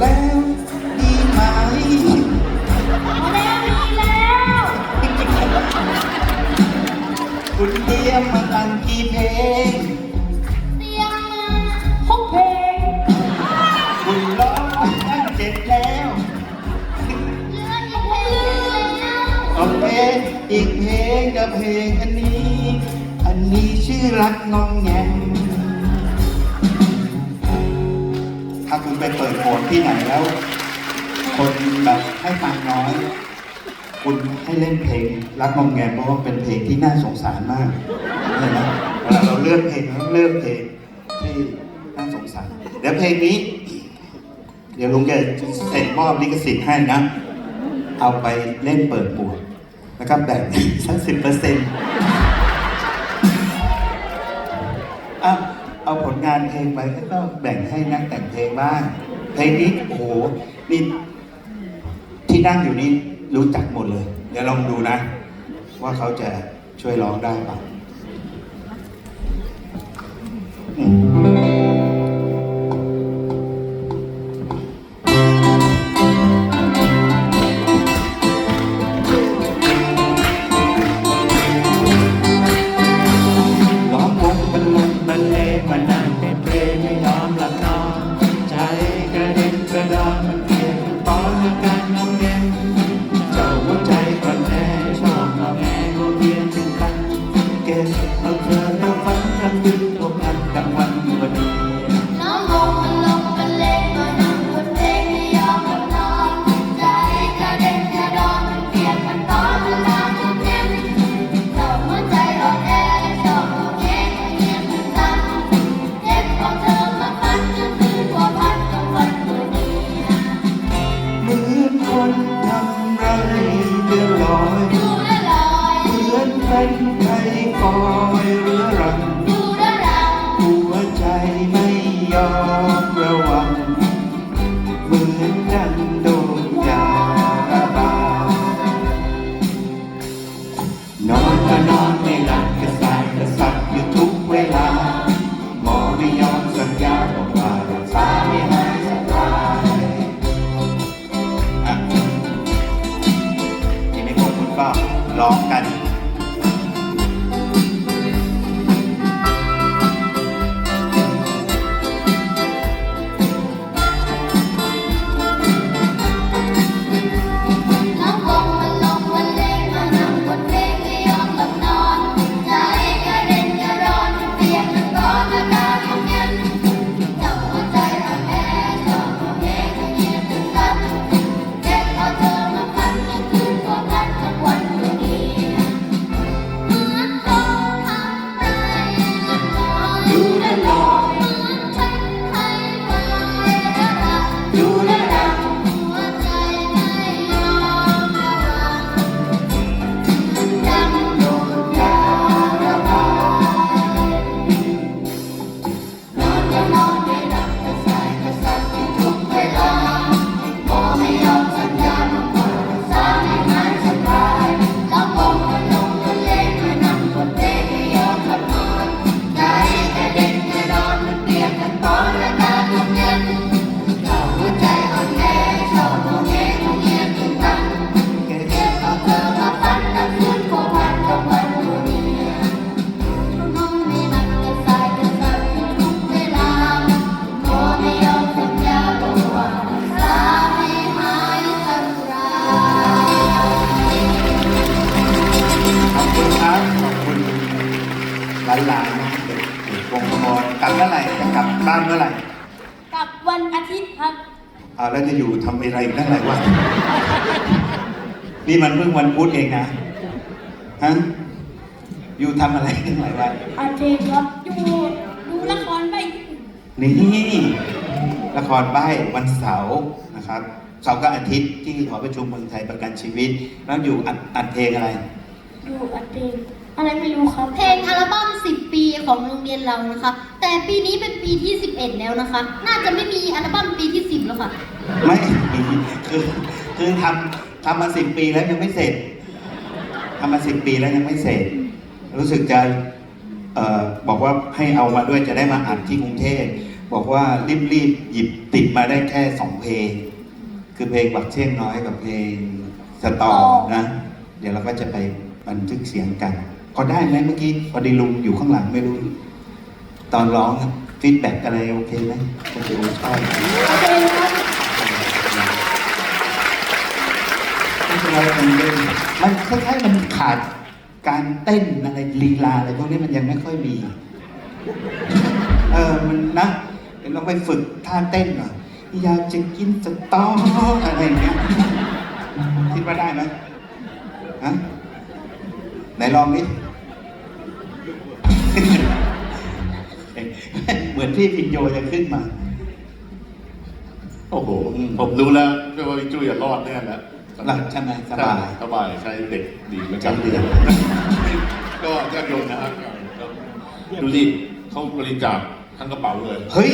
แล้วดีไหมพอแล้วดีแล้วคุณเตรียมมาตั้งกี่เพลง เตรียมมาหกเพลงคุณร้องมาตั้งเจ็ดแล้วเหลืออีกเพลงแล้วโอเคอีกเพลงกับเพลงอันนี้ อันนี้ชื่อรักน้องแงมาคุณไปเปิดโผนที่ไหนแล้ว คนแบบให้ฟังน้อย คุณให้เล่นเพลง รักงอมแงเพราะว่าเป็นเพลงที่น่าสงสารมากเห็นไหมเวลาเราเลือกเพลงเราเลือกเพลงที่น่าสงสาร เดี๋ยวเพลงนี้ เดี๋ยวลุงจะเซ็นมอบลิขสิทธิ์ให้นะ เอาไปเล่นเปิดหมวกแล้วก็แบ่งสักสิบเปอร์เซ็นต์เอา เอาผลงานเพลงไปแล้วก็แบ่งให้นักแต่งเพลงบ้างเพลงนี้โอ้โหนี่ที่นั่งอยู่นี่รู้จักหมดเลย เดี๋ยวลองดูนะ ว่าเขาจะช่วยร้องได้ปล่ ระด็นกระดอนมันเปลี่ยนปอนอาการงงเงเจ้าหัวใจก่อนแน่ชอบงอแงงเพียงถึงกันเก็บเอาเธอมาฝันกันดึกทุกอันกลาง หลานๆนะเด็กๆวงขบวนกลับเมื่อไหร่จะกลับบ้านเมื่อไหร่กลับวันอาทิตย์ครับเอาแล้วจะอยู่ทำอะไรอีกตั้งหลายวันนี่มันเพิ่งวันพุธเองนะฮะอยู่ทำอะไรตั้งหลายวันอาทิตย์ครับดูดูละครไปนี่ละครใบ้วันเสาร์นะครับเสาร์กับอาทิตย์ที่หอประชุมเมืองไทยประกันชีวิต แล้วอยู่อัดอัดเพลงอะไรดูอาทิตย์ อะไรไม่รู้ครับ เพลงอัลบั้ม 10 ปีของโรงเรียนเรานะคะ แต่ปีนี้เป็นปีที่ 11 แล้วนะคะ น่าจะไม่มีอัลบั้มปีที่ 10 แล้วค่ะ ไม่คือคือทำทำมาสิบปีแล้วยังไม่เสร็จทำมาสิบปีแล้วยังไม่เสร็จ รู้สึกจะเอ่อบอกว่าให้เอามาด้วยจะได้มาอัดที่กรุงเทพบอกว่ารีบๆหยิบติดมาได้แค่สองเพลง คือเพลงบักเช่งน้อยกับเพลงสตอนะ เดี๋ยวเราก็จะไปบันทึกเสียงกัน พอได้ไหมเมื่อกี้พอดีลุงอยู่ข้างหลังไม่รู้ ตอนร้องฟีดแบ็กอะไรโอเคไหมคนดูชอบโอเคครับไม่เป็นไรมันเล่นมันคล้ายๆมันขาดการเต้นอะไรลีลาอะไรพวกนี้มันยังไม่ค่อยมี เออมันนะเดี๋ยวเราไปฝึกท่าเต้นหน่อยอยากจะกินสตออะไรอย่างเงี้ยคิดว่าได้ไหมฮะไหนลองดิ เหมือนพี่พินโยจะขึ้นมา โอ้โหอืมผมรู้แล้วเชื่อว่าพี่จุ้ยจะรอดแน่แล้วหลักใช่ไหมสบายสบายใช้เด็กดีเหมือนกันจำเดือนก็ยากโยนนะครับดูสิเขาบริจาคทั้งกระเป๋าเลย เฮ้ย